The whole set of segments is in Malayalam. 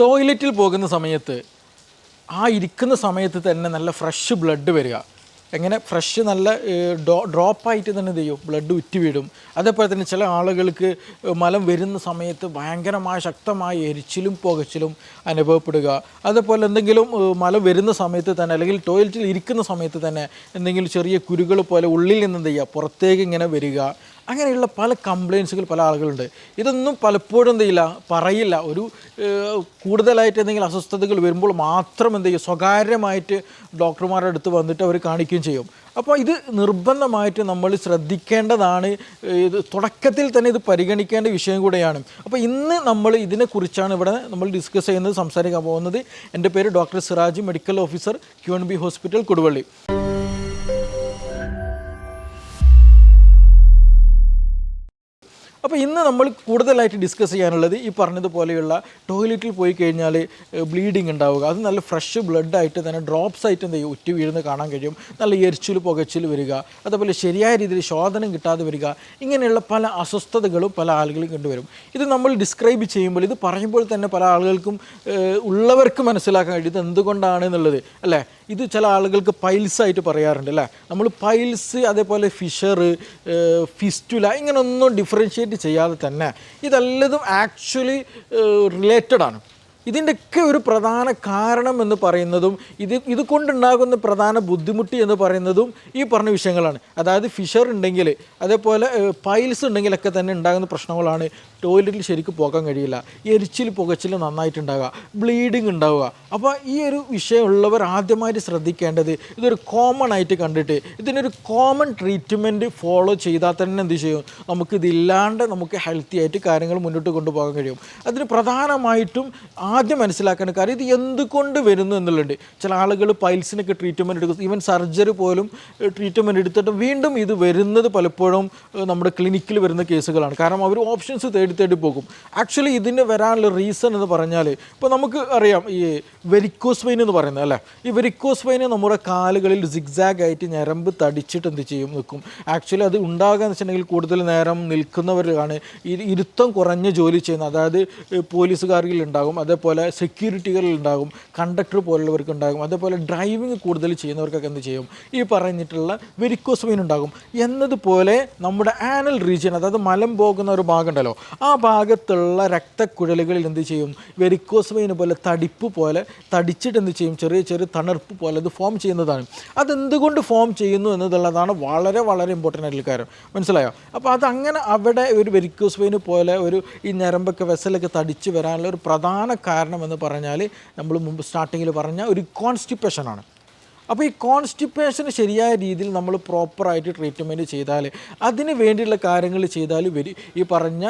ടോയ്ലറ്റിൽ പോകുന്ന സമയത്ത് ആ ഇരിക്കുന്ന സമയത്ത് തന്നെ നല്ല ഫ്രഷ് ബ്ലഡ് വരിക. എങ്ങനെ? ഫ്രഷ് നല്ല ഡ്രോപ്പായിട്ട് തന്നെ ചെയ്യും? ബ്ലഡ് ഉറ്റി വീടും അതേപോലെ തന്നെ ചില ആളുകൾക്ക് മലം വരുന്ന സമയത്ത് ഭയങ്കരമായ ശക്തമായ എരിച്ചിലും പുകച്ചിലും അനുഭവപ്പെടുക. അതേപോലെ എന്തെങ്കിലും മലം വരുന്ന സമയത്ത് തന്നെ അല്ലെങ്കിൽ ടോയ്ലറ്റിൽ ഇരിക്കുന്ന സമയത്ത് തന്നെ എന്തെങ്കിലും ചെറിയ കുരുകൾ പോലെ ഉള്ളിൽ നിന്ന് എന്ത് ചെയ്യുക? പുറത്തേക്ക് ഇങ്ങനെ വരിക. അങ്ങനെയുള്ള പല കംപ്ലയിൻസുകൾ പല ആളുകളുണ്ട്. ഇതൊന്നും പലപ്പോഴും എന്ത് ചെയ്യില്ല പറയില്ല. ഒരു കൂടുതലായിട്ട് എന്തെങ്കിലും അസ്വസ്ഥതകൾ വരുമ്പോൾ മാത്രം എന്ത് ചെയ്യും? സ്വകാര്യമായിട്ട് ഡോക്ടർമാരുടെ അടുത്ത് വന്നിട്ട് അവർ കാണിക്കുകയും ചെയ്യും. അപ്പോൾ ഇത് നിർബന്ധമായിട്ട് നമ്മൾ ശ്രദ്ധിക്കേണ്ടതാണ്. ഇത് തുടക്കത്തിൽ തന്നെ ഇത് പരിഗണിക്കേണ്ട വിഷയം കൂടെയാണ്. അപ്പോൾ ഇന്ന് നമ്മൾ ഇതിനെക്കുറിച്ചാണ് ഇവിടെ നമ്മൾ ഡിസ്കസ് ചെയ്യുന്നത് സംസാരിക്കാൻ പോകുന്നത്. എന്റെ പേര് doctor Siraj medical officer Q N B hospital Koduvally. അപ്പോൾ ഇന്ന് നമ്മൾ കൂടുതലായിട്ട് ഡിസ്കസ് ചെയ്യാനുള്ളത് ഈ പറഞ്ഞതുപോലെയുള്ള ടോയ്ലറ്റിൽ പോയി കഴിഞ്ഞാൽ ബ്ലീഡിങ് ഉണ്ടാവുക. അത് നല്ല ഫ്രഷ് ബ്ലഡ് ആയിട്ട് തന്നെ ഡ്രോപ്സ് ആയിട്ട് എന്ത് ഉറ്റി വീഴുന്ന കാണാൻ കഴിയും. നല്ല എരിച്ചിൽ പുകച്ചിൽ വരിക. അതേപോലെ ശരിയായ രീതിയിൽ ശോധനം കിട്ടാതെ വരിക. ഇങ്ങനെയുള്ള പല അസ്വസ്ഥതകളും പല ആളുകളും കണ്ടുവരും. ഇത് നമ്മൾ ഡിസ്ക്രൈബ് ചെയ്യുമ്പോൾ ഇത് പറയുമ്പോൾ തന്നെ പല ആളുകൾക്കും ഉള്ളവർക്ക് മനസ്സിലാക്കാൻ കഴിയും. ഇത് എന്തുകൊണ്ടാണ് എന്നുള്ളത്. അല്ലേ? ഇത് ചില ആളുകൾക്ക് പൈൽസ് ആയിട്ട് പറയാറുണ്ട് അല്ലേ? നമ്മൾ പൈൽസ് അതേപോലെ ഫിഷർ ഫിസ്റ്റുല ഇങ്ങനെയൊന്നും ഡിഫറൻഷ്യേറ്റ് ചെയ്യാതെ തന്നെ ഇതെല്ലതും ആക്ച്വലി റിലേറ്റഡ് ആണ്. ഇതിന്റെയൊക്കെ ഒരു പ്രധാന കാരണം എന്ന് പറയുന്നതും ഇത് ഇത് കൊണ്ടുണ്ടാകുന്ന പ്രധാന ബുദ്ധിമുട്ട് എന്ന് പറയുന്നതും ഈ പറഞ്ഞ വിഷയങ്ങളാണ്. അതായത് ഫിഷർ ഉണ്ടെങ്കിൽ അതേപോലെ പൈൽസ് ഉണ്ടെങ്കിലൊക്കെ തന്നെ ഉണ്ടാകുന്ന പ്രശ്നങ്ങളാണ് ടോയ്ലറ്റിൽ ശരിക്കും പോകാൻ കഴിയില്ല. എരിച്ചിൽ പുകച്ചിൽ നന്നായിട്ടുണ്ടാവുക. ബ്ലീഡിങ് ഉണ്ടാവുക. അപ്പോൾ ഈ ഒരു വിഷയമുള്ളവർ ആദ്യമായിട്ട് ശ്രദ്ധിക്കേണ്ടത് ഇതൊരു കോമൺ ആയിട്ട് കണ്ടിട്ട് ഇതിനൊരു കോമൺ ട്രീറ്റ്മെന്റ് ഫോളോ ചെയ്താൽ തന്നെ എന്ത് ചെയ്യും? നമുക്കിതില്ലാണ്ട് നമുക്ക് ഹെൽത്തി ആയിട്ട് കാര്യങ്ങൾ മുന്നോട്ട് കൊണ്ടുപോകാൻ കഴിയും. അതിന് പ്രധാനമായിട്ടും ആദ്യം മനസ്സിലാക്കേണ്ട കാര്യം ഇത് എന്തുകൊണ്ട് വരുന്നു എന്നുള്ളത് ചില ആളുകൾ പൈൽസിനൊക്കെ ട്രീറ്റ്മെന്റ് എടുക്കും. ഈവൻ സർജറി പോലും ട്രീറ്റ്മെന്റ് എടുത്തിട്ട് വീണ്ടും ഇത് വരുന്നത് പലപ്പോഴും നമ്മുടെ ക്ലിനിക്കിൽ വരുന്ന കേസുകളാണ്. കാരണം അവർ ഓപ്ഷൻസ് തേടി തേടി പോകും. ആക്ച്വലി ഇതിന് വരാനുള്ള റീസൺ എന്ന് പറഞ്ഞാൽ ഇപ്പോൾ നമുക്ക് അറിയാം ഈ വെരിക്കോസ് വെയിൻ എന്ന് പറയുന്നത് അല്ലേ? ഈ വെരിക്കോസ് വെയിൻ നമ്മുടെ കാലുകളിൽ സിഗ്സാഗ് ആയിട്ട് ഞരമ്പ് തടിച്ചിട്ട് എന്ത് ചെയ്യും? നിൽക്കും. ആക്ച്വലി അത് എന്ന് വെച്ചിട്ടുണ്ടെങ്കിൽ കൂടുതൽ നേരം നിൽക്കുന്നവരാണ്. ഇരുത്തം കുറഞ്ഞ ജോലി ചെയ്യുന്നത് അതായത് പോലീസുകാരിൽ ഉണ്ടാകും. അതേപോലെ സെക്യൂരിറ്റികളിൽ ഉണ്ടാകും കണ്ടക്ടർ പോലുള്ളവർക്ക് ഉണ്ടാകും അതേപോലെ ഡ്രൈവിംഗ് കൂടുതൽ ചെയ്യുന്നവർക്കൊക്കെ എന്ത് ചെയ്യും? ഈ പറഞ്ഞിട്ടുള്ള വെരിക്കോസ് വെയിൻ ഉണ്ടാകും. എന്നതുപോലെ നമ്മുടെ ആനൽ റീജിയൻ അതായത് മലം പോകുന്ന ഒരു ഭാഗം ഉണ്ടല്ലോ ആ ഭാഗത്തുള്ള രക്തക്കുഴലുകളിൽ എന്ത് ചെയ്യും? വെരിക്കോസ് വെയിൻ പോലെ തടിപ്പ് പോലെ തടിച്ചിട്ട് എന്ത് ചെയ്യും? ചെറിയ ചെറിയ തണുപ്പ് പോലെ അത് ഫോം ചെയ്യുന്നതാണ്. അതെന്തുകൊണ്ട് ഫോം ചെയ്യുന്നു എന്നുള്ളതാണ് വളരെ വളരെ ഇമ്പോർട്ടന്റ് ആയിട്ടുള്ള കാര്യം. മനസ്സിലായോ? അപ്പോൾ അതങ്ങനെ അവിടെ ഒരു വെരിക്കോസ് വെയിൻ പോലെ ഒരു ഈ ഞരമ്പൊക്കെ വെസലൊക്കെ തടിച്ച് വരാനുള്ള ഒരു പ്രധാന കാരണം എന്ന് പറഞ്ഞാൽ നമ്മൾ മുമ്പ് സ്റ്റാർട്ടിങ്ങിൽ പറഞ്ഞ ഒരു കോൺസ്റ്റിപ്പേഷനാണ് അപ്പോൾ ഈ കോൺസ്റ്റിപ്പേഷന് ശരിയായ രീതിയിൽ നമ്മൾ പ്രോപ്പറായിട്ട് ട്രീറ്റ്മെന്റ് ചെയ്താൽ അതിന് വേണ്ടിയുള്ള കാര്യങ്ങൾ ചെയ്താൽ വരും ഈ പറഞ്ഞ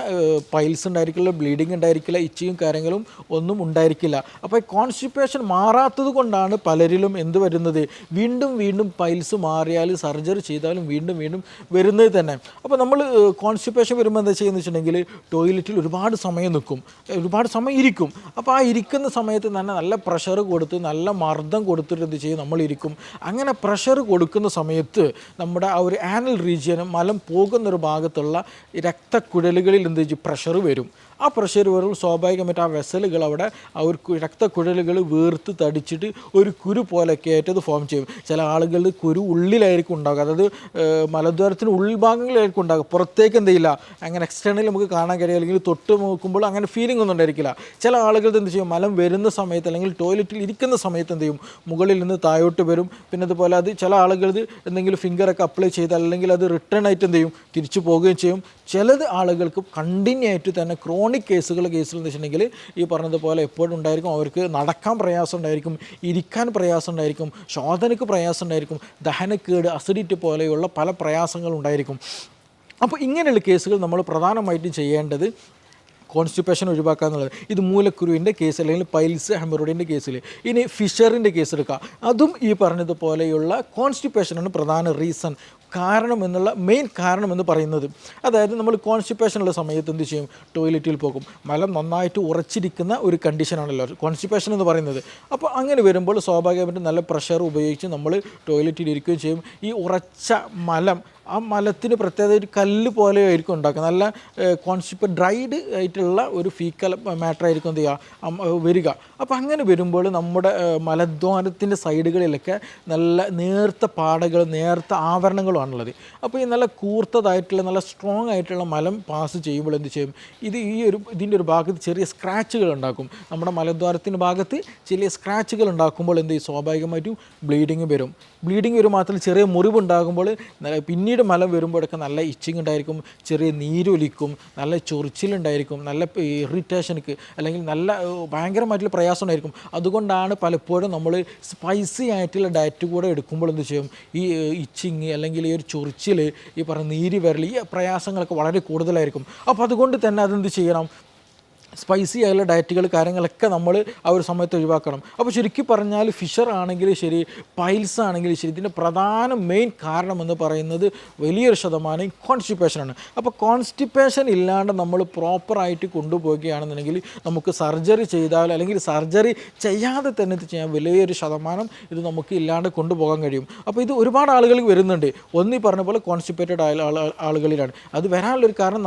പൈൽസ് ഉണ്ടായിരിക്കില്ല ബ്ലീഡിങ് ഉണ്ടായിരിക്കില്ല ഇച്ചിയും കാര്യങ്ങളും ഒന്നും ഉണ്ടായിരിക്കില്ല. അപ്പോൾ ഈ കോൺസ്റ്റിപ്പേഷൻ മാറാത്തത് കൊണ്ടാണ് പലരിലും എന്ത് വരുന്നത്? വീണ്ടും വീണ്ടും പൈൽസ് മാറിയാൽ സർജറി ചെയ്താലും വീണ്ടും വീണ്ടും വരുന്നത് തന്നെ. അപ്പോൾ നമ്മൾ കോൺസ്റ്റിപ്പേഷൻ വരുമ്പോൾ എന്താ ചെയ്യുന്നത് വെച്ചിട്ടുണ്ടെങ്കിൽ ടോയ്ലറ്റിൽ ഒരുപാട് സമയം നിൽക്കും. ഒരുപാട് സമയം ഇരിക്കും. അപ്പോൾ ആ ഇരിക്കുന്ന സമയത്ത് തന്നെ നല്ല പ്രഷർ കൊടുത്ത് നല്ല മർദ്ദം കൊടുത്തിട്ട് എന്ത് ചെയ്യും? നമ്മൾ ഇരിക്കും. അങ്ങനെ പ്രഷർ കൊടുക്കുന്ന സമയത്ത് നമ്മുടെ ആ ഒരു ആനൽ റീജിയനും മലം പോകുന്നൊരു ഭാഗത്തുള്ള രക്തക്കുഴലുകളിൽ എന്ത് പ്രഷർ വരും. ആ പ്രഷർ വരുമ്പോൾ സ്വാഭാവികമായിട്ട് ആ വെസലുകൾ അവിടെ ആ ഒരു രക്തക്കുഴലുകൾ വേർത്ത് തടിച്ചിട്ട് ഒരു കുരു പോലെയൊക്കെ ആയിട്ട് അത് ഫോം ചെയ്യും. ചില ആളുകൾ കുരു ഉള്ളിലായിരിക്കും ഉണ്ടാകുക അതായത് മലദ്വാരത്തിന് ഉൾഭാഗങ്ങളിലായിരിക്കും ഉണ്ടാകുക പുറത്തേക്ക് എന്ത് അങ്ങനെ എക്സ്റ്റേണൽ നമുക്ക് കാണാൻ കഴിയും അല്ലെങ്കിൽ തൊട്ട് നോക്കുമ്പോൾ അങ്ങനെ ഫീലിംഗ് ഒന്നും ഉണ്ടായിരിക്കില്ല. ചില ആളുകൾ എന്ത് ചെയ്യും? മലം വരുന്ന സമയത്ത് അല്ലെങ്കിൽ ടോയ്ലറ്റിൽ ഇരിക്കുന്ന സമയത്ത് എന്ത് ചെയ്യും? മുകളിൽ നിന്ന് താഴോട്ട് വരും. പിന്നെ അതുപോലെ അത് ചില ആളുകൾ എന്തെങ്കിലും ഫിംഗറൊക്കെ അപ്ലൈ ചെയ്താൽ അല്ലെങ്കിൽ അത് റിട്ടേൺ ആയിട്ട് എന്ത് ചെയ്യും? തിരിച്ചു പോവുകയും ചെയ്യും. ചിലത് ആളുകൾക്ക് കണ്ടിന്യൂ ആയിട്ട് തന്നെ ക്രോണിക് കേസുകൾ കേസിൽ എന്ന് വെച്ചിട്ടുണ്ടെങ്കിൽ ഈ പറഞ്ഞതുപോലെ എപ്പോഴും ഉണ്ടായിരിക്കും. അവർക്ക് നടക്കാൻ പ്രയാസം ഉണ്ടായിരിക്കും ഇരിക്കാൻ പ്രയാസം ഉണ്ടായിരിക്കും ശോധനയ്ക്ക് പ്രയാസം ഉണ്ടായിരിക്കും ദഹനക്കേട് അസിഡിറ്റി പോലെയുള്ള പല പ്രയാസങ്ങളും ഉണ്ടായിരിക്കും. അപ്പോൾ ഇങ്ങനെയുള്ള കേസുകൾ നമ്മൾ പ്രധാനമായിട്ടും ചെയ്യേണ്ടത് കോൺസ്റ്റിപ്പേഷൻ ഒഴിവാക്കുക എന്നുള്ളത്. ഇത് മൂലക്കുരുവിന്റെ കേസ് അല്ലെങ്കിൽ പൈൽസ് ഹെമറോയിഡിന്റെ കേസിൽ. ഇനി ഫിഷറിന്റെ കേസ് എടുക്കുക. അതും ഈ പറഞ്ഞതുപോലെയുള്ള കോൺസ്റ്റിപ്പേഷനാണ് പ്രധാന റീസൺ. കാരണം എന്നുള്ള മെയിൻ കാരണം എന്ന് പറയുന്നത്. അതായത് നമ്മൾ കോൺസ്റ്റിപ്പേഷനുള്ള സമയത്ത് എന്ത് ചെയ്യും? ടോയ്ലറ്റിൽ പോകും. മലം നന്നായിട്ട് ഉറച്ചിരിക്കുന്ന ഒരു കണ്ടീഷനാണല്ലോ കോൺസ്റ്റിപ്പേഷൻ എന്ന് പറയുന്നത്. അപ്പോൾ അങ്ങനെ വരുമ്പോൾ സ്വാഭാവികമായിട്ടും നല്ല പ്രഷർ ഉപയോഗിച്ച് നമ്മൾ ടോയ്ലറ്റിൽ ഇരിക്കുകയും ചെയ്യും. ഈ ഉറച്ച മലം ആ മലത്തിന് പ്രത്യേകത ഒരു കല്ല് പോലെ ആയിരിക്കും ഉണ്ടാക്കുക നല്ല കോൺസിപ്പ് ഡ്രൈഡ് ആയിട്ടുള്ള ഒരു ഫീക്കൽ മാറ്റർ ആയിരിക്കും എന്ത് ചെയ്യുക? വരിക. അപ്പോൾ അങ്ങനെ വരുമ്പോൾ നമ്മുടെ മലദ്വാരത്തിന്റെ സൈഡുകളിലൊക്കെ നല്ല നേർത്ത പാടകൾ നേർത്ത ആവരണങ്ങളുമാണുള്ളത്. അപ്പോൾ ഈ നല്ല കൂർത്തതായിട്ടുള്ള നല്ല സ്ട്രോങ് ആയിട്ടുള്ള മലം പാസ് ചെയ്യുമ്പോൾ എന്ത് ചെയ്യും? ഇത് ഈ ഒരു ഇതിന്റെ ഒരു ഭാഗത്ത് ചെറിയ സ്ക്രാച്ചുകൾ ഉണ്ടാക്കും. നമ്മുടെ മലദ്വാരത്തിന്റെ ഭാഗത്ത് ചെറിയ സ്ക്രാച്ചുകൾ ഉണ്ടാക്കുമ്പോൾ എന്ത് ചെയ്യും? സ്വാഭാവികമായിട്ടും ബ്ലീഡിങ് വരും. ബ്ലീഡിങ് വരും മാത്രമല്ല ചെറിയ മുറിവുണ്ടാകുമ്പോൾ നല്ല- പിന്നീട് മലം വരുമ്പോഴൊക്കെ നല്ല ഇച്ചിങ് ഉണ്ടായിരിക്കും ചെറിയ നീരൊലിക്കും നല്ല ചൊറിച്ചിലുണ്ടായിരിക്കും നല്ല ഇറിറ്റേഷനക്ക് അല്ലെങ്കിൽ നല്ല ഭയങ്കരമായിട്ടുള്ള പ്രയാസം ഉണ്ടായിരിക്കും അതുകൊണ്ടാണ് പലപ്പോഴും നമ്മൾ സ്പൈസി ആയിട്ടുള്ള ഡയറ്റ് കൂടെ എടുക്കുമ്പോൾ എന്ത് ചെയ്യും? ഈ ഇച്ചിങ് അല്ലെങ്കിൽ ഈ ഒരു ചൊറിച്ചിൽ ഈ പറഞ്ഞ നീര് വരൽ ഈ പ്രയാസങ്ങളൊക്കെ വളരെ കൂടുതലായിരിക്കും. അപ്പോൾ അതുകൊണ്ട് തന്നെ അതെന്ത് ചെയ്യണം? സ്പൈസി ആയുള്ള ഡയറ്റുകൾ കാര്യങ്ങളൊക്കെ നമ്മൾ ആ ഒരു സമയത്ത് ഒഴിവാക്കണം. അപ്പോൾ ശരിക്കും പറഞ്ഞാൽ ഫിഷർ ആണെങ്കിലും ശരി പൈൽസ് ആണെങ്കിലും ശരി ഇതിന്റെ പ്രധാന മെയിൻ കാരണമെന്ന് പറയുന്നത് വലിയൊരു ശതമാനം കോൺസ്റ്റിപ്പേഷനാണ് അപ്പോൾ കോൺസ്റ്റിപ്പേഷൻ ഇല്ലാണ്ട് നമ്മൾ പ്രോപ്പറായിട്ട് കൊണ്ടുപോവുകയാണെന്നുണ്ടെങ്കിൽ നമുക്ക് സർജറി ചെയ്താൽ അല്ലെങ്കിൽ സർജറി ചെയ്യാതെ തന്നെ ഇത് ചെയ്യാൻ വലിയൊരു ശതമാനം ഇത് നമുക്ക് ഇല്ലാണ്ട് കൊണ്ടുപോകാൻ കഴിയും. അപ്പോൾ ഇത് ഒരുപാട് ആളുകൾ വരുന്നുണ്ട്. ഒന്നീ പറഞ്ഞ പോലെ കോൺസ്റ്റിപ്പേറ്റഡ് ആയ ആളുകളിലാണ്. അത് വരാനുള്ളൊരു കാരണം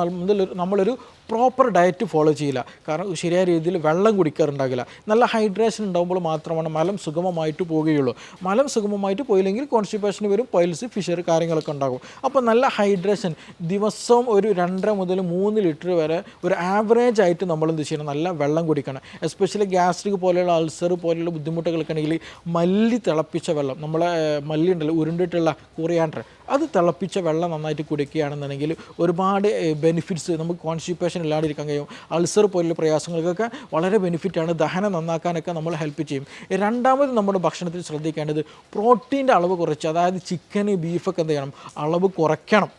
നമ്മളൊരു പ്രോപ്പർ ഡയറ്റ് ഫോളോ ചെയ്യില്ല. കാരണം ശരിയായ രീതിയിൽ വെള്ളം കുടിക്കാറുണ്ടാകില്ല. നല്ല ഹൈഡ്രേഷൻ ഉണ്ടാകുമ്പോൾ മാത്രമാണ് മലം സുഗമമായിട്ട് പോവുകയുള്ളൂ. മലം സുഗമമായിട്ട് പോയില്ലെങ്കിൽ കോൺസ്റ്റിപ്പേഷൻ വരും പൈൽസ് ഫിഷർ കാര്യങ്ങളൊക്കെ ഉണ്ടാകും. അപ്പോൾ നല്ല ഹൈഡ്രേഷൻ ദിവസവും ഒരു രണ്ടര മുതൽ മൂന്ന് ലിറ്റർ വരെ ഒരു ആവറേജ് ആയിട്ട് നമ്മൾ എന്ത് ചെയ്യണം? നല്ല വെള്ളം കുടിക്കണം. എസ്പെഷ്യലി ഗ്യാസ്ട്രിക് പോലെയുള്ള അൾസർ പോലെയുള്ള ബുദ്ധിമുട്ടുകളൊക്കെ ഉണ്ടെങ്കിൽ മല്ലി തിളപ്പിച്ച വെള്ളം നമ്മളെ മല്ലി ഉണ്ടല്ലോ ഉരുണ്ടിട്ടുള്ള കുറിയാണ്ടർ അത് തിളപ്പിച്ച വെള്ളം നന്നായിട്ട് കുടിക്കുകയാണെന്നുണ്ടെങ്കിൽ ഒരുപാട് ബെനിഫിറ്റ്സ് നമുക്ക് കോൺസ്റ്റിപ്പേഷൻ ഇല്ലാണ്ടിരിക്കാൻ കഴിയും. അൾസർ പോലുള്ള പ്രയാസങ്ങൾക്കൊക്കെ വളരെ ബെനിഫിറ്റാണ് ദഹനം നന്നാക്കാനൊക്കെ നമ്മൾ ഹെൽപ്പ് ചെയ്യും. രണ്ടാമത് നമ്മുടെ ഭക്ഷണത്തിൽ ശ്രദ്ധിക്കേണ്ടത് പ്രോട്ടീന്റെ അളവ് കുറച്ച് അതായത് ചിക്കന് ബീഫൊക്കെ എന്ത് ചെയ്യണം? അളവ് കുറയ്ക്കണം.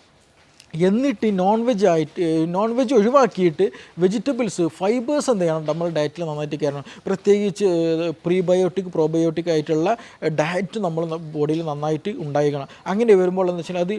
എന്നിട്ട് നോൺ വെജ് ആയിട്ട് നോൺ വെജ് ഒഴിവാക്കിയിട്ട് വെജിറ്റബിൾസ് ഫൈബേഴ്സ് എന്ത് ചെയ്യണം? നമ്മൾ ഡയറ്റിൽ നന്നായിട്ട് കയറണം. പ്രത്യേകിച്ച് പ്രീബയോട്ടിക് പ്രോബയോട്ടിക് ആയിട്ടുള്ള ഡയറ്റ് നമ്മൾ ബോഡിയിൽ നന്നായിട്ട് ഉണ്ടായിരിക്കണം. അങ്ങനെ വരുമ്പോൾ എന്ന് വെച്ചാൽ അത്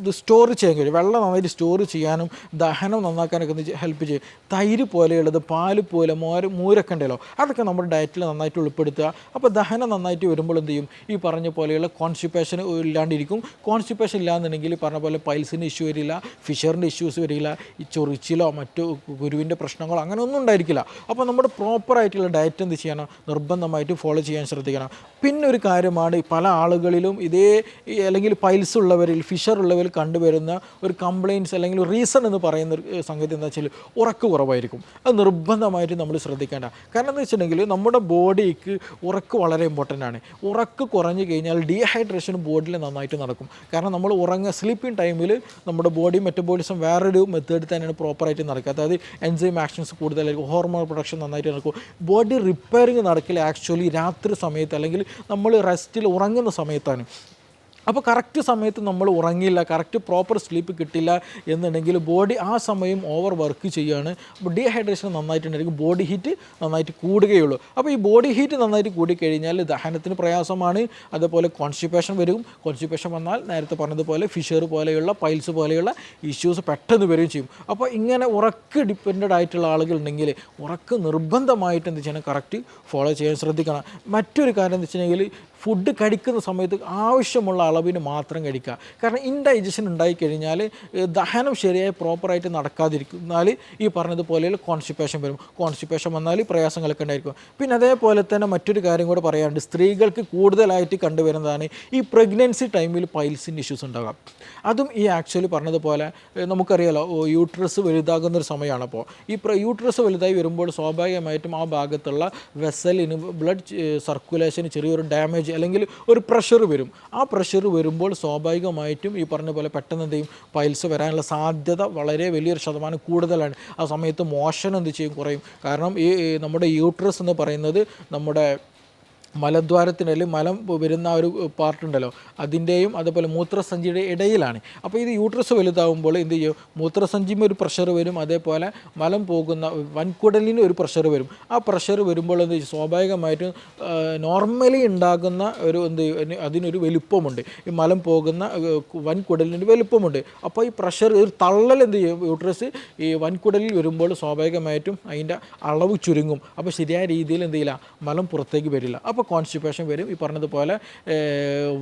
ഇത് സ്റ്റോർ ചെയ്യാൻ കഴിയും. വെള്ളം നന്നായിട്ട് സ്റ്റോർ ചെയ്യാനും ദഹനം നന്നാക്കാനൊക്കെ ഹെൽപ്പ് ചെയ്യും. തൈര് പോലെയുള്ളത് പാൽ പോലെ മോര മൂരൊക്കെ ഉണ്ടല്ലോ അതൊക്കെ നമ്മുടെ ഡയറ്റിൽ നന്നായിട്ട് ഉൾപ്പെടുത്തുക. അപ്പോൾ ദഹനം നന്നായിട്ട് വരുമ്പോൾ എന്ത് ചെയ്യും? ഈ പറഞ്ഞ പോലെയുള്ള കോൺസ്റ്റിപ്പേഷൻ ഇല്ലാണ്ടിരിക്കും. കോൺസ്റ്റിപ്പേഷൻ ഇല്ലാന്നുണ്ടെങ്കിൽ പറഞ്ഞ പോലെ പൈൽസിന്റെ ഇഷ്യൂ വരില്ല ഫിഷറിന്റെ ഇഷ്യൂസ് വരില്ല ഈ ചൊറിച്ചിലോ മറ്റു ഗുരുവിന്റെ പ്രശ്നങ്ങളോ അങ്ങനെ ഒന്നും ഉണ്ടായിരിക്കില്ല. അപ്പോൾ നമ്മുടെ പ്രോപ്പറായിട്ടുള്ള ഡയറ്റ് എന്ത് ചെയ്യണം? നിർബന്ധമായിട്ട് ഫോളോ ചെയ്യാൻ ശ്രദ്ധിക്കണം. പിന്നെ ഒരു കാര്യമാണ് പല ആളുകളിലും ഇതേ അല്ലെങ്കിൽ പൈൽസ് ഉള്ളവരിൽ ഫിഷർ ഉള്ളവരിൽ കണ്ടുവരുന്ന ഒരു കംപ്ലയിൻസ് അല്ലെങ്കിൽ റീസൺ എന്ന് പറയുന്ന ഒരു സംഗതി എന്താ വെച്ചാൽ ഉറക്ക് കുറവായിരിക്കും. അത് നിർബന്ധമായിട്ട് നമ്മൾ ശ്രദ്ധിക്കേണ്ട. കാരണം എന്ന് വെച്ചിട്ടുണ്ടെങ്കിൽ നമ്മുടെ ബോഡിക്ക് ഉറക്ക് വളരെ ഇമ്പോർട്ടന്റ് ആണ്. ഉറക്ക് കുറഞ്ഞു കഴിഞ്ഞാൽ ഡീഹൈഡ്രേഷൻ ബോഡിയിൽ നന്നായിട്ട് നടക്കും. കാരണം നമ്മൾ ഉറങ്ങുക സ്ലീപ്പിംഗ് ടൈമിൽ നമ്മുടെ ബോഡി മെറ്റബോളിസം വേറൊരു മെത്തേഡ് തന്നെയാണ് പ്രോപ്പറായിട്ട് നടക്കുക. അതായത് എൻസൈം ആക്ഷൻസ് കൂടുതലായിരിക്കും ഹോർമോൺ പ്രൊഡക്ഷൻ നന്നായിട്ട് നടക്കും. ബോഡി റിപ്പയറിങ് നടക്കില്ല ആക്ച്വലി രാത്രി സമയത്ത്. അല്ലെങ്കിൽ നമ്മൾ റെസ്റ്റിൽ ഉറങ്ങുന്ന സമയത്താണ്. അപ്പോൾ കറക്റ്റ് സമയത്ത് നമ്മൾ ഉറങ്ങിയില്ല കറക്റ്റ് പ്രോപ്പർ സ്ലീപ്പ് കിട്ടില്ല എന്നുണ്ടെങ്കിൽ ബോഡി ആ സമയം ഓവർ വർക്ക് ചെയ്യുകയാണ് അപ്പോൾ ഡീഹൈഡ്രേഷൻ നന്നായിട്ടുണ്ടായിരിക്കും ബോഡി ഹീറ്റ് നന്നായിട്ട് കൂടുകയുള്ളൂ. അപ്പോൾ ഈ ബോഡി ഹീറ്റ് നന്നായിട്ട് കൂടിക്കഴിഞ്ഞാൽ ദഹനത്തിന് പ്രയാസമാണ്. അതുപോലെ കോൺസ്റ്റിപ്പേഷൻ വരും. കോൺസ്റ്റിപ്പേഷൻ വന്നാൽ നേരത്തെ പറഞ്ഞതുപോലെ ഫിഷർ പോലെയുള്ള പൈൽസ് പോലെയുള്ള ഇഷ്യൂസ് പെട്ടെന്ന് വരികയും ചെയ്യും. അപ്പോൾ ഇങ്ങനെ ഉറക്ക് ഡിപ്പെൻഡ് ആയിട്ടുള്ള ആളുകൾ ഉണ്ടെങ്കിൽ ഉറക്ക് നിർബന്ധമായിട്ട് എന്ത് ചെയ്യണം? കറക്റ്റ് ഫോളോ ചെയ്യാൻ ശ്രദ്ധിക്കണം. മറ്റൊരു കാര്യം എന്ന് വെച്ചിട്ടുണ്ടെങ്കിൽ ഫുഡ് കഴിക്കുന്ന സമയത്ത് ആവശ്യമുള്ള അളവിന് മാത്രം കഴിക്കുക. കാരണം ഇൻഡൈജഷൻ ഉണ്ടായിക്കഴിഞ്ഞാൽ ദഹനം ശരിയായി പ്രോപ്പറായിട്ട് നടക്കാതിരിക്കുന്നാൽ ഈ പറഞ്ഞതുപോലെയുള്ള കോൺസ്റ്റിപ്പേഷൻ വരും. കോൺസ്റ്റിപ്പേഷൻ വന്നാൽ പ്രയാസങ്ങളൊക്കെ ഉണ്ടായിരിക്കും. പിന്നെ അതേപോലെ തന്നെ മറ്റൊരു കാര്യം കൂടെ പറയാനുണ്ട്. സ്ത്രീകൾക്ക് കൂടുതലായിട്ട് കണ്ടുവരുന്നതാണ് ഈ പ്രഗ്നൻസി ടൈമിൽ പൈൽസിന്റെ ഇഷ്യൂസ് ഉണ്ടാകാം. അതും ഈ ആക്ച്വലി പറഞ്ഞതുപോലെ നമുക്കറിയാലോ യൂട്രസ് വലുതാകുന്ന ഒരു സമയമാണ് അപ്പോൾ. ഈ യൂട്രസ് വലുതായി വരുമ്പോൾ സ്വാഭാവികമായിട്ടും ആ ഭാഗത്തുള്ള വെസലിന് ബ്ലഡ് സർക്കുലേഷന് ചെറിയൊരു ഡാമേജ് അല്ലെങ്കിൽ ഒരു പ്രഷർ വരും. ആ പ്രഷർ വരുമ്പോൾ സ്വാഭാവികമായിട്ടും ഈ പറഞ്ഞ പോലെ പെട്ടെന്ന് എന്ത് ചെയ്യും? പൈൽസ് വരാനുള്ള സാധ്യത വളരെ വലിയൊരു ശതമാനം കൂടുതലാണ്. ആ സമയത്ത് മോഷൻ എന്ത് ചെയ്യും? കുറയും. കാരണം ഈ നമ്മുടെ യൂട്രസ് എന്ന് പറയുന്നത് നമ്മുടെ മലദ്വാരത്തിന് അല്ലെങ്കിൽ മലം വരുന്ന ഒരു പാർട്ടുണ്ടല്ലോ. അതിന്റെയും അതുപോലെ മൂത്രസഞ്ചിയുടെ ഇടയിലാണ്. അപ്പോൾ ഇത് യൂട്രസ് വലുതാവുമ്പോൾ എന്ത് ചെയ്യും? മൂത്രസഞ്ചിയും ഒരു പ്രഷർ വരും. അതേപോലെ മലം പോകുന്ന വൻകുടലിന് ഒരു പ്രഷർ വരും. ആ പ്രഷർ വരുമ്പോൾ എന്ത് ചെയ്യും? സ്വാഭാവികമായിട്ടും നോർമലി ഉണ്ടാകുന്ന ഒരു എന്ത് അതിനൊരു വലുപ്പമുണ്ട്. ഈ മലം പോകുന്ന വൻകുടലിന് വലുപ്പമുണ്ട്. അപ്പോൾ ഈ പ്രഷർ ഒരു തള്ളൽ എന്ത് ചെയ്യും? യൂട്രസ് ഈ വൻകുടലിൽ വരുമ്പോൾ സ്വാഭാവികമായിട്ടും അതിന്റെ അളവ് ചുരുങ്ങും. അപ്പോൾ ശരിയായ രീതിയിൽ എന്ത് ചെയ്യില്ല? മലം പുറത്തേക്ക് വരില്ല. അപ്പോൾ അപ്പോൾ കോൺസ്റ്റിപ്പേഷൻ വരും. ഈ പറഞ്ഞതുപോലെ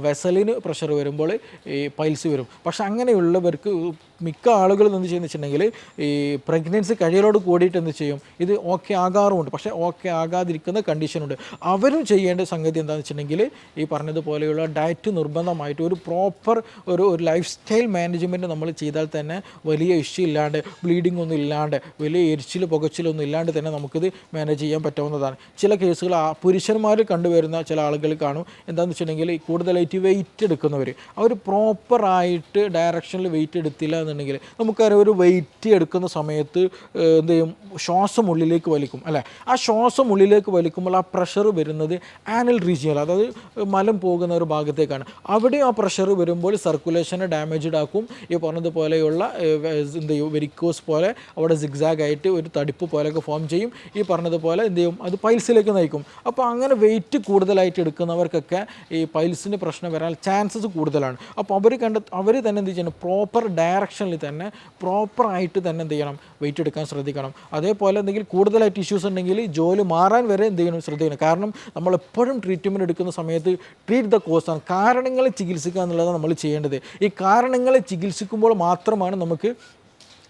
വെസലിന് പ്രഷർ വരുമ്പോൾ ഈ പൈൽസ് വരും. പക്ഷെ അങ്ങനെയുള്ളവർക്ക് മിക്ക ആളുകളും എന്ത് ചെയ്യുന്ന വെച്ചിട്ടുണ്ടെങ്കിൽ ഈ പ്രഗ്നൻസി കഴിയലോട് കൂടിയിട്ട് എന്ത് ചെയ്യും? ഇത് ഓക്കെ ആകാറുമുണ്ട്. പക്ഷേ ഓക്കെ ആകാതിരിക്കുന്ന കണ്ടീഷനുണ്ട് അവരും ചെയ്യേണ്ട സംഗതി എന്താണെന്ന് വെച്ചിട്ടുണ്ടെങ്കിൽ ഈ പറഞ്ഞതുപോലെയുള്ള ഡയറ്റ് നിർബന്ധമായിട്ട് ഒരു പ്രോപ്പർ ഒരു ഒരു ലൈഫ് സ്റ്റൈൽ മാനേജ്മെന്റ് നമ്മൾ ചെയ്താൽ തന്നെ വലിയ ഇഷ്യൂ ഇല്ലാണ്ട് ബ്ലീഡിംഗ് ഒന്നും ഇല്ലാണ്ട് വലിയ എരിച്ചിൽ പുകച്ചിലൊന്നും ഇല്ലാണ്ട് തന്നെ നമുക്കിത് മാനേജ് ചെയ്യാൻ പറ്റാവുന്നതാണ്. ചില കേസുകൾ ആ പുരുഷന്മാരിൽ കണ്ടുവരുന്ന ചില ആളുകൾ കാണും. എന്താണെന്ന് വെച്ചിട്ടുണ്ടെങ്കിൽ കൂടുതലായിട്ട് വെയിറ്റ് എടുക്കുന്നവർ അവർ പ്രോപ്പറായിട്ട് ഡയറക്ഷനിൽ വെയിറ്റ് എടുത്തില്ല എന്നുണ്ടെങ്കിൽ നമുക്കറിയാം ഒരു വെയിറ്റ് എടുക്കുന്ന സമയത്ത് എന്ത് ചെയ്യും? ശ്വാസം ഉള്ളിലേക്ക് വലിക്കും അല്ലേ? ആ ശ്വാസം ഉള്ളിലേക്ക് വലിക്കുമ്പോൾ ആ പ്രഷർ വരുന്നത് ആനൽ റീജിയൽ അതായത് മലം പോകുന്ന ഒരു ഭാഗത്തേക്കാണ്. അവിടെ ആ പ്രഷർ വരുമ്പോൾ സർക്കുലേഷനെ ഡാമേജ്ഡ് ആക്കും. ഈ പറഞ്ഞതുപോലെയുള്ള എന്ത് ചെയ്യും? വെരിക്കോസ് പോലെ അവിടെ സിഗ്സാഗ് ആയിട്ട് ഒരു തടിപ്പ് പോലെയൊക്കെ ഫോം ചെയ്യും. ഈ പറഞ്ഞതുപോലെ എന്ത് ചെയ്യും? അത് പൈൽസിലേക്ക് നയിക്കും. അപ്പോൾ അങ്ങനെ വെയിറ്റ് കൂടുതലായിട്ട് എടുക്കുന്നവർക്കൊക്കെ ഈ പൈൽസിന് പ്രശ്നം വരാൻ ചാൻസസ് കൂടുതലാണ്. അപ്പോൾ അവർ കണ്ട അവർ തന്നെ എന്ത് ചെയ്യുന്നത് പ്രോപ്പർ ഡയറക്ഷനിൽ തന്നെ പ്രോപ്പറായിട്ട് തന്നെ എന്ത് ചെയ്യണം? വെയിറ്റ് എടുക്കാൻ ശ്രദ്ധിക്കണം. അതേപോലെ എന്തെങ്കിലും കൂടുതലായിട്ട് ഇഷ്യൂസ് ഉണ്ടെങ്കിൽ ജോലി മാറാൻ വരെ എന്ത് ചെയ്യണം? ശ്രദ്ധിക്കണം. കാരണം നമ്മൾ എപ്പോഴും ട്രീറ്റ്മെന്റ് എടുക്കുന്ന സമയത്ത് ട്രീറ്റ് ദ കോസ് ആണ്. കാരണങ്ങളെ ചികിത്സിക്കുക എന്നുള്ളതാണ് നമ്മൾ ചെയ്യേണ്ടത്. ഈ കാരണങ്ങളെ ചികിത്സിക്കുമ്പോൾ മാത്രമാണ് നമുക്ക്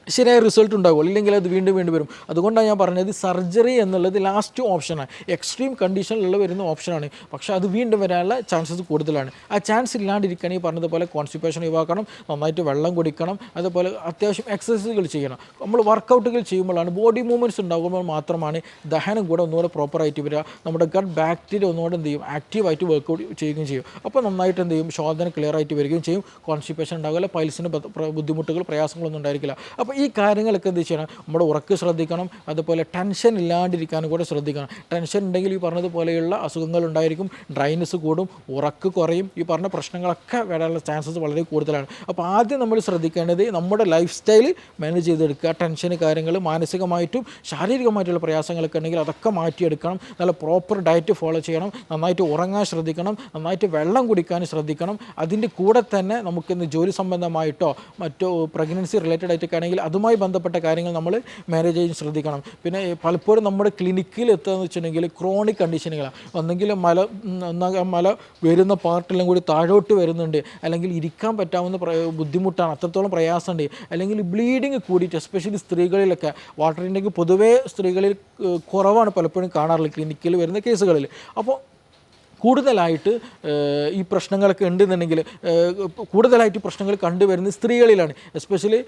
ശരിയായ റിസൾട്ട് ഉണ്ടാവുള്ളൂ അല്ലെങ്കിൽ അത് വീണ്ടും വീണ്ടും വരും. അതുകൊണ്ടാണ് ഞാൻ പറഞ്ഞത് സർജറി എന്നുള്ളത് ലാസ്റ്റ് ഓപ്ഷനാണ് എക്സ്ട്രീം കണ്ടീഷനിലുള്ള വരുന്ന ഓപ്ഷനാണ് പക്ഷേ അത് വീണ്ടും വരാനുള്ള ചാൻസസ് കൂടുതലാണ്. ആ ചാൻസ് ഇല്ലാണ്ടിരിക്കാൻ ഈ പറഞ്ഞതുപോലെ കോൺസ്റ്റിപ്പേഷൻ ഒഴിവാക്കണം നന്നായിട്ട് വെള്ളം കുടിക്കണം അതുപോലെ അത്യാവശ്യം എക്സസൈസുകൾ ചെയ്യണം. നമ്മൾ വർക്കൗട്ടുകൾ ചെയ്യുമ്പോഴാണ് ബോഡി മൂവ്മെന്റ്സ് ഉണ്ടാകുമ്പോൾ മാത്രമാണ് ദഹനം കൂടെ ഒന്നുകൂടെ പ്രോപ്പറായിട്ട് വരിക. നമ്മുടെ ഗട്ട് ബാക്ടീരിയ ഒന്നുകൂടെ എന്ത് ചെയ്യും? ആക്റ്റീവായിട്ട് വർക്കൗട്ട് ചെയ്യുകയും ചെയ്യും. അപ്പോൾ നന്നായിട്ട് എന്ത് ചെയ്യും? ശോധന ക്ലിയർ ആയിട്ട് വരികയും ചെയ്യും. കോൺസ്റ്റിപ്പേഷൻ ഉണ്ടാകില്ല പൈൽസിന് ബുദ്ധിമുട്ടുകൾ പ്രയാസങ്ങളൊന്നും ഉണ്ടായിരിക്കില്ല. അപ്പോൾ ഈ കാര്യങ്ങളൊക്കെ എന്ത് ചെയ്യണം? നമ്മുടെ ഉറക്ക് ശ്രദ്ധിക്കണം അതുപോലെ ടെൻഷൻ ഇല്ലാണ്ടിരിക്കാനും കൂടെ ശ്രദ്ധിക്കണം. ടെൻഷൻ ഉണ്ടെങ്കിൽ ഈ പറഞ്ഞതുപോലെയുള്ള അസുഖങ്ങൾ ഉണ്ടായിരിക്കും ഡ്രൈനസ് കൂടും ഉറക്ക് കുറയും ഈ പറഞ്ഞ പ്രശ്നങ്ങളൊക്കെ വരാനുള്ള ചാൻസസ് വളരെ കൂടുതലാണ്. അപ്പോൾ ആദ്യം നമ്മൾ ശ്രദ്ധിക്കേണ്ടത് നമ്മുടെ ലൈഫ് സ്റ്റൈൽ മാനേജ് ചെയ്തെടുക്കുക ടെൻഷൻ കാര്യങ്ങൾ മാനസികമായിട്ടും ശാരീരികമായിട്ടുള്ള പ്രയാസങ്ങളൊക്കെ ഉണ്ടെങ്കിൽ അതൊക്കെ മാറ്റിയെടുക്കണം. നല്ല പ്രോപ്പർ ഡയറ്റ് ഫോളോ ചെയ്യണം. നന്നായിട്ട് ഉറങ്ങാൻ ശ്രദ്ധിക്കണം. നന്നായിട്ട് വെള്ളം കുടിക്കാൻ ശ്രദ്ധിക്കണം. അതിന്റെ കൂടെ തന്നെ നമുക്കിന്ന് ജോലി സംബന്ധമായിട്ടോ മറ്റോ പ്രഗ്നൻസി റിലേറ്റഡ് ആയിട്ടൊക്കെ ആണെങ്കിൽ അതുമായി ബന്ധപ്പെട്ട കാര്യങ്ങൾ നമ്മൾ മാനേജ് ചെയ്യാൻ ശ്രദ്ധിക്കണം. പിന്നെ പലപ്പോഴും നമ്മുടെ ക്ലിനിക്കിൽ എത്തുകയെന്ന് വെച്ചിട്ടുണ്ടെങ്കിൽ ക്രോണിക് കണ്ടീഷനുകളാണ് ഒന്നെങ്കിൽ മല മല വരുന്ന പാർട്ടെല്ലാം കൂടി താഴോട്ട് വരുന്നുണ്ട്. അല്ലെങ്കിൽ ഇരിക്കാൻ പറ്റാവുന്ന ബുദ്ധിമുട്ടാണ്. അത്രത്തോളം പ്രയാസമുണ്ട്. അല്ലെങ്കിൽ ബ്ലീഡിങ് കൂടിയിട്ട് എസ്പെഷ്യലി സ്ത്രീകളിലൊക്കെ വാട്ടർ ഇൻടേക്ക് പൊതുവേ സ്ത്രീകളിൽ കുറവാണ് പലപ്പോഴും കാണാറുള്ളത് ക്ലിനിക്കിൽ വരുന്ന കേസുകളിൽ അപ്പോൾ കൂടുതലായിട്ട് ഈ പ്രശ്നങ്ങളൊക്കെ ഉണ്ടെന്നുണ്ടെങ്കിൽ കൂടുതലായിട്ട് പ്രശ്നങ്ങൾ കണ്ടുവരുന്നത് സ്ത്രീകളിലാണ്. എസ്പെഷ്യലി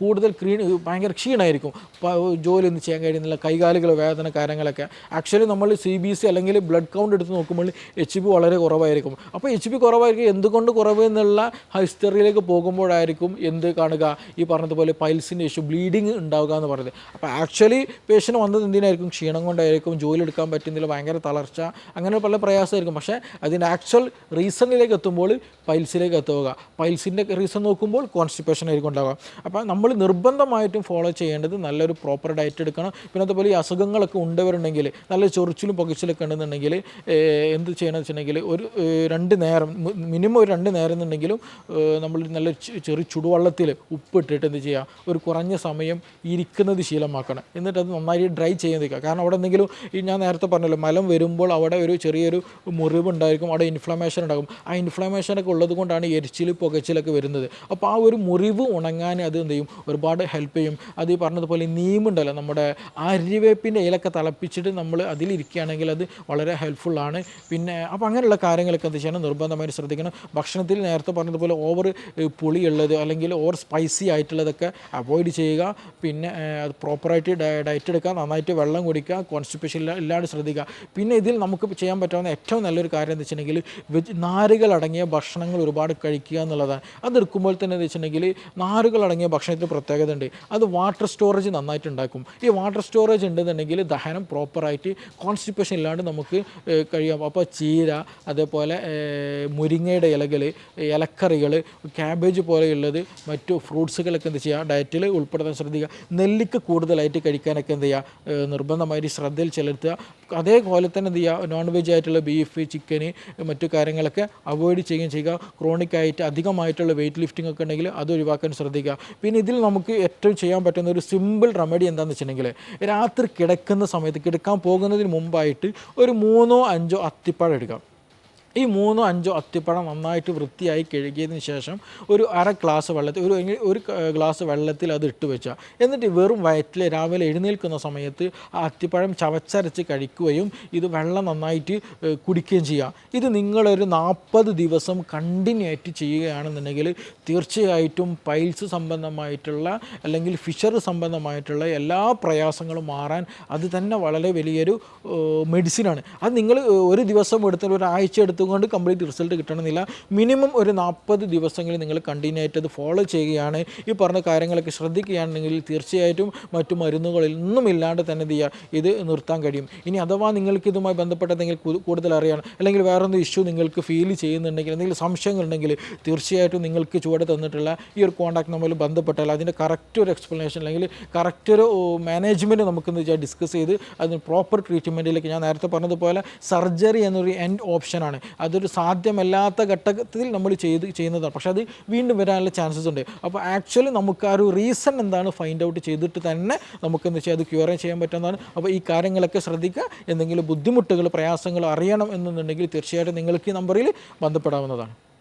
കൂടുതൽ ക്രീ ഭയങ്കര ക്ഷീണമായിരിക്കും ജോലി ഒന്നും ചെയ്യാൻ കഴിയുന്നില്ല കൈകാലുകൾ വേദന കാര്യങ്ങളൊക്കെ. ആക്ച്വലി നമ്മൾ സി ബി സി അല്ലെങ്കിൽ ബ്ലഡ് കൗണ്ട് എടുത്ത് നോക്കുമ്പോൾ എച്ച് പി വളരെ കുറവായിരിക്കും. അപ്പോൾ എച്ച് പി കുറവായിരിക്കും. എന്തുകൊണ്ട് കുറവ് എന്നുള്ള ഹിസ്റ്ററിയിലേക്ക് പോകുമ്പോഴായിരിക്കും എന്ത് കാണുക? ഈ പറഞ്ഞതുപോലെ പൈൽസിന്റെ ഇഷ്യൂ ബ്ലീഡിങ് ഉണ്ടാവുക എന്ന് പറയുന്നത്. അപ്പോൾ ആക്ച്വലി പേഷ്യന്റ് വന്നത് എന്തിനായിരിക്കും? ക്ഷീണം കൊണ്ടായിരിക്കും ജോലി എടുക്കാൻ പറ്റുന്നില്ല ഭയങ്കര തളർച്ച അങ്ങനെ പല പ്രയാസമായിരിക്കും. പക്ഷേ അതിന്റെ ആക്ച്വൽ റീസണിലേക്ക് എത്തുമ്പോൾ പൈൽസിലേക്ക് എത്തുക. പൈൽസിന്റെ റീസൺ നോക്കുമ്പോൾ കോൺസ്റ്റിപ്പേഷൻ ആയിരിക്കും ഉണ്ടാകുക അപ്പോൾ നമ്മൾ നിർബന്ധമായിട്ടും ഫോളോ ചെയ്യേണ്ടത് നല്ലൊരു പ്രോപ്പർ ഡയറ്റ് എടുക്കണം. പിന്നെ അതുപോലെ ഈ അസുഖങ്ങളൊക്കെ ഉണ്ടവരുണ്ടെങ്കിൽ നല്ല ചൊറിച്ചിലും പൊകിച്ചിലൊക്കെ ഉണ്ടെന്നുണ്ടെങ്കിൽ എന്ത് ചെയ്യണമെന്ന് വെച്ചിട്ടുണ്ടെങ്കിൽ ഒരു രണ്ട് നേരം മിനിമം ഒരു രണ്ട് നേരം എന്നുണ്ടെങ്കിലും നമ്മൾ നല്ല ചെറിയ ചുടുവള്ളത്തിൽ ചുടുവെള്ളത്തിൽ ഉപ്പിട്ടിട്ട് എന്ത് ചെയ്യുക? ഒരു കുറഞ്ഞ സമയം ഇരിക്കുന്നത് ശീലമാക്കണം. എന്നിട്ട് അത് നന്നായി ഡ്രൈ ചെയ്യാൻ നിൽക്കുക. കാരണം അവിടെ എന്തെങ്കിലും ഈ ഞാൻ നേരത്തെ പറഞ്ഞല്ലോ മലം വരുമ്പോൾ അവിടെ ഒരു ചെറിയൊരു മുറിവ് ഉണ്ടായിരിക്കും അവിടെ ഇൻഫ്ലമേഷൻ ഉണ്ടാകും. ആ ഇൻഫ്ലമേഷനൊക്കെ ഉള്ളത് കൊണ്ടാണ് എരിച്ചിൽ പുകച്ചിലൊക്കെ വരുന്നത്. അപ്പോൾ ആ ഒരു മുറിവ് ഉണങ്ങാൻ അത് എന്ത് ചെയ്യും? ഒരുപാട് ഹെൽപ്പ് ചെയ്യും. അത് ഈ പറഞ്ഞതുപോലെ നീമുണ്ടല്ലോ നമ്മുടെ അരിവേപ്പിന്റെ ഇലൊക്കെ തിളപ്പിച്ചിട്ട് നമ്മൾ അതിലിരിക്കുകയാണെങ്കിൽ അത് വളരെ ഹെൽപ്ഫുള്ളാണ് പിന്നെ അപ്പോൾ അങ്ങനെയുള്ള കാര്യങ്ങളൊക്കെ എന്ത് ചെയ്യണം? നിർബന്ധമായിട്ട് ശ്രദ്ധിക്കണം. ഭക്ഷണത്തിൽ നേരത്തെ പറഞ്ഞതുപോലെ ഓവർ പുളിയുള്ളത് അല്ലെങ്കിൽ ഓവർ സ്പൈസി ആയിട്ടുള്ളതൊക്കെ അവോയ്ഡ് ചെയ്യുക. പിന്നെ അത് പ്രോപ്പറായിട്ട് ഡയറ്റ് എടുക്കുക. നന്നായിട്ട് വെള്ളം കുടിക്കുക. കോൺസ്റ്റിപ്പേഷൻ ഇല്ലാണ്ട് ശ്രദ്ധിക്കുക. പിന്നെ ഇതിൽ നമുക്ക് ചെയ്യാൻ പറ്റാവുന്ന ഏറ്റവും നല്ലൊരു കാര്യം എന്ന് വെച്ചിട്ടുണ്ടെങ്കിൽ വെജ് നാരുകളടങ്ങിയ ഭക്ഷണങ്ങൾ ഒരുപാട് കഴിക്കുക എന്നുള്ളതാണ്. അതെടുക്കുമ്പോൾ തന്നെ എന്ന് വെച്ചിട്ടുണ്ടെങ്കിൽ നാരുകളടങ്ങിയ ഭക്ഷണത്തിന് പ്രത്യേകത ഉണ്ട്. അത് വാട്ടർ സ്റ്റോറേജ് നന്നായിട്ട് ഉണ്ടാക്കും. ഈ വാട്ടർ സ്റ്റോറേജ് ഉണ്ടെന്നുണ്ടെങ്കിൽ ദഹനം പ്രോപ്പറായിട്ട് കോൺസ്റ്റിപ്പേഷൻ ഇല്ലാണ്ട് നമുക്ക് കഴിയാം. അപ്പോൾ ചീര അതേപോലെ മുരിങ്ങയുടെ ഇലകൾ ഇലക്കറികൾ ക്യാബേജ് പോലെയുള്ളത് മറ്റു ഫ്രൂട്ട്സുകളൊക്കെ എന്ത് ചെയ്യുക ഡയറ്റിൽ ഉൾപ്പെടുത്താൻ ശ്രദ്ധിക്കുക. നെല്ലിക്ക കൂടുതലായിട്ട് കഴിക്കാനൊക്കെ എന്ത് ചെയ്യുക നിർബന്ധമായിട്ട് ശ്രദ്ധയിൽ ചെലുത്തുക. അതേപോലെ തന്നെ എന്ത് ചെയ്യുക നോൺ വെജ് ആയിട്ടുള്ള ബീഫ് ചിക്കന് മറ്റു കാര്യങ്ങളൊക്കെ അവോയ്ഡ് ചെയ്യുകയും ചെയ്യുക. ക്രോണിക് ആയിട്ട് അധികമായിട്ടുള്ള വെയിറ്റ് ലിഫ്റ്റിംഗ് ഒക്കെ ഉണ്ടെങ്കിൽ അത് ഒഴിവാക്കാൻ ശ്രദ്ധിക്കുക. പിന്നെ ഇതിൽ നമുക്ക് ഏറ്റവും ചെയ്യാൻ പറ്റുന്ന ഒരു സിമ്പിൾ റെമഡി എന്താണെന്ന് വെച്ചിട്ടുണ്ടെങ്കിൽ രാത്രി കിടക്കുന്ന സമയത്ത് കിടക്കാൻ പോകുന്നതിന് മുമ്പായിട്ട് ഒരു മൂന്നോ അഞ്ചോ അത്തിപ്പഴം എടുക്കാം ഈ മൂന്നോ അഞ്ചോ അത്തിപ്പഴം നന്നായിട്ട് വൃത്തിയായി കഴുകിയതിന് ശേഷം ഒരു അര ഗ്ലാസ് വെള്ളത്തിൽ ഒരു ഒരു ഗ്ലാസ് വെള്ളത്തിൽ അത് ഇട്ട് വെച്ചാൽ എന്നിട്ട് വെറും വയറ്റിൽ രാവിലെ എഴുന്നേൽക്കുന്ന സമയത്ത് ആ അത്തിപ്പഴം ചവച്ചരച്ച് കഴിക്കുകയും ഇത് വെള്ളം നന്നായിട്ട് കുടിക്കുകയും ചെയ്യുക ഇത് നിങ്ങളൊരു നാൽപ്പത് ദിവസം കണ്ടിന്യൂ ആയിട്ട് ചെയ്യുകയാണെന്നുണ്ടെങ്കിൽ തീർച്ചയായിട്ടും പൈൽസ് സംബന്ധമായിട്ടുള്ള അല്ലെങ്കിൽ ഫിഷർ സംബന്ധമായിട്ടുള്ള എല്ലാ പ്രയാസങ്ങളും മാറാൻ അത് തന്നെ വളരെ വലിയൊരു മെഡിസിനാണ്. അത് നിങ്ങൾ ഒരു ദിവസം എടുത്തിട്ട് ഒരാഴ്ച എടുത്തുകൊണ്ട് കംപ്ലീറ്റ് റിസൾട്ട് കിട്ടണമെന്നില്ല. മിനിമം ഒരു നാൽപ്പത് ദിവസങ്ങളിൽ നിങ്ങൾ കണ്ടിന്യൂ ആയിട്ട് അത് ഫോളോ ചെയ്യുകയാണ്. ഈ പറഞ്ഞ കാര്യങ്ങളൊക്കെ ശ്രദ്ധിക്കുകയാണെങ്കിൽ തീർച്ചയായിട്ടും മറ്റു മരുന്നുകളിൽ ഒന്നും ഇല്ലാണ്ട് തന്നെ ചെയ്യുക? ഇത് നിർത്താൻ കഴിയും. ഇനി അഥവാ നിങ്ങൾക്ക് ഇതുമായി ബന്ധപ്പെട്ട എന്തെങ്കിലും കൂടുതൽ അറിയാൻ അല്ലെങ്കിൽ വേറൊന്നും ഇഷ്യൂ നിങ്ങൾക്ക് ഫീൽ ചെയ്യുന്നുണ്ടെങ്കിൽ എന്തെങ്കിലും സംശയങ്ങളുണ്ടെങ്കിൽ തീർച്ചയായിട്ടും നിങ്ങൾക്ക് ചുവടെ തന്നിട്ടുള്ള ഈ ഒരു കോൺടാക്ട് നമ്പറിൽ ബന്ധപ്പെട്ടാൽ അതിന്റെ കറക്റ്റ് ഒരു എക്സ്പ്ലനേഷൻ അല്ലെങ്കിൽ കറക്റ്റ് ഒരു മാനേജ്മെന്റ് നമുക്കെന്ന് വെച്ചാൽ ഡിസ്കസ് ചെയ്ത് അതിന് പ്രോപ്പർ ട്രീറ്റ്മെന്റിലേക്ക് ഞാൻ നേരത്തെ പറഞ്ഞതുപോലെ സർജറി എന്നൊരു എൻഡ് ഓപ്ഷനാണ് അതൊരു സാധ്യമല്ലാത്ത ഘട്ടത്തിൽ നമ്മൾ ചെയ്ത് ചെയ്യുന്നതാണ്. പക്ഷേ അത് വീണ്ടും വരാനുള്ള ചാൻസസ് ഉണ്ട്. അപ്പോൾ ആക്ച്വലി നമുക്ക് ആ ഒരു റീസൺ എന്താണ് ഫൈൻഡ് ഔട്ട് ചെയ്തിട്ട് തന്നെ നമുക്ക് നമുക്കെന്ന് വെച്ചാൽ അത് ക്യൂറെ ചെയ്യാൻ പറ്റുന്നതാണ്. അപ്പോൾ ഈ കാര്യങ്ങളൊക്കെ ശ്രദ്ധിക്കുക. എന്തെങ്കിലും ബുദ്ധിമുട്ടുകൾ പ്രയാസങ്ങൾ അറിയണം എന്നുണ്ടെങ്കിൽ തീർച്ചയായിട്ടും നിങ്ങൾക്ക് ഈ നമ്പറിൽ ബന്ധപ്പെടാവുന്നതാണ്.